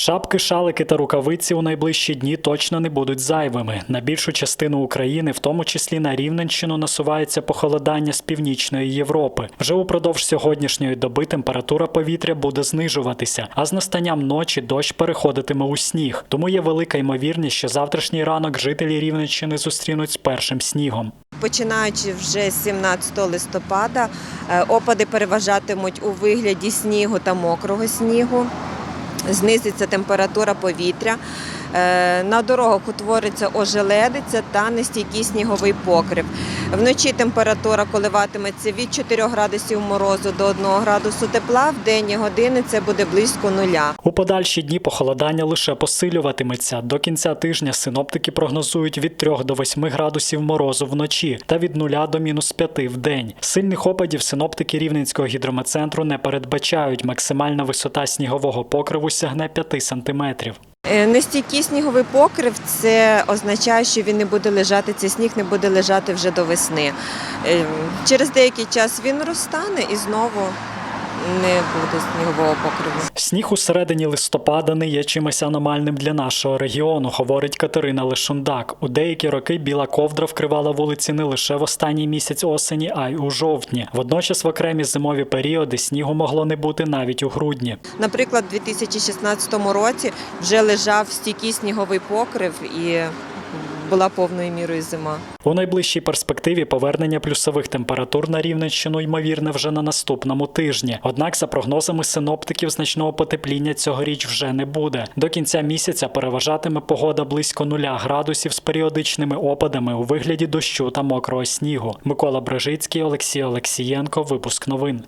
Шапки, шалики та рукавиці у найближчі дні точно не будуть зайвими. На більшу частину України, в тому числі на Рівненщину, насувається похолодання з північної Європи. Вже упродовж сьогоднішньої доби температура повітря буде знижуватися, а з настанням ночі дощ переходитиме у сніг. Тому є велика ймовірність, що завтрашній ранок жителі Рівненщини зустрінуть з першим снігом. Починаючи вже з 17 листопада, е, опади переважатимуть у вигляді снігу та мокрого снігу. Знизиться температура повітря. Е, На дорогах утвориться ожеледиця та нестійкий сніговий покрив. Вночі температура коливатиметься від 4 градусів морозу до 1 градусу тепла. В денні години це буде близько нуля. У подальші дні похолодання лише посилюватиметься. До кінця тижня синоптики прогнозують від 3 до 8 градусів морозу вночі та від 0 до мінус 5 в день. Сильних опадів синоптики Рівненського гідрометцентру не передбачають. Максимальна висота снігового покриву сягне 5 сантиметрів. Е, Нестійкий сніговий покрив це означає, що він не буде лежати, цей сніг не буде лежати вже до весни. Е, Через деякий час він розтане і знову не буде снігового покриву. Сніг у середині листопада не є чимось аномальним для нашого регіону, говорить Катерина Лишундак. У деякі роки біла ковдра вкривала вулиці не лише в останній місяць осені, а й у жовтні. Водночас в окремі зимові періоди снігу могло не бути навіть у грудні. Наприклад, у 2016 році вже лежав стійкий сніговий покрив і була повною мірою зима. У найближчій перспективі повернення плюсових температур на Рівненщину ймовірне вже на наступному тижні. Однак, за прогнозами синоптиків, значного потепління цьогоріч вже не буде. До кінця місяця переважатиме погода близько нуля градусів з періодичними опадами у вигляді дощу та мокрого снігу. Микола Брежицький, Олексій Олексієнко. Випуск новин.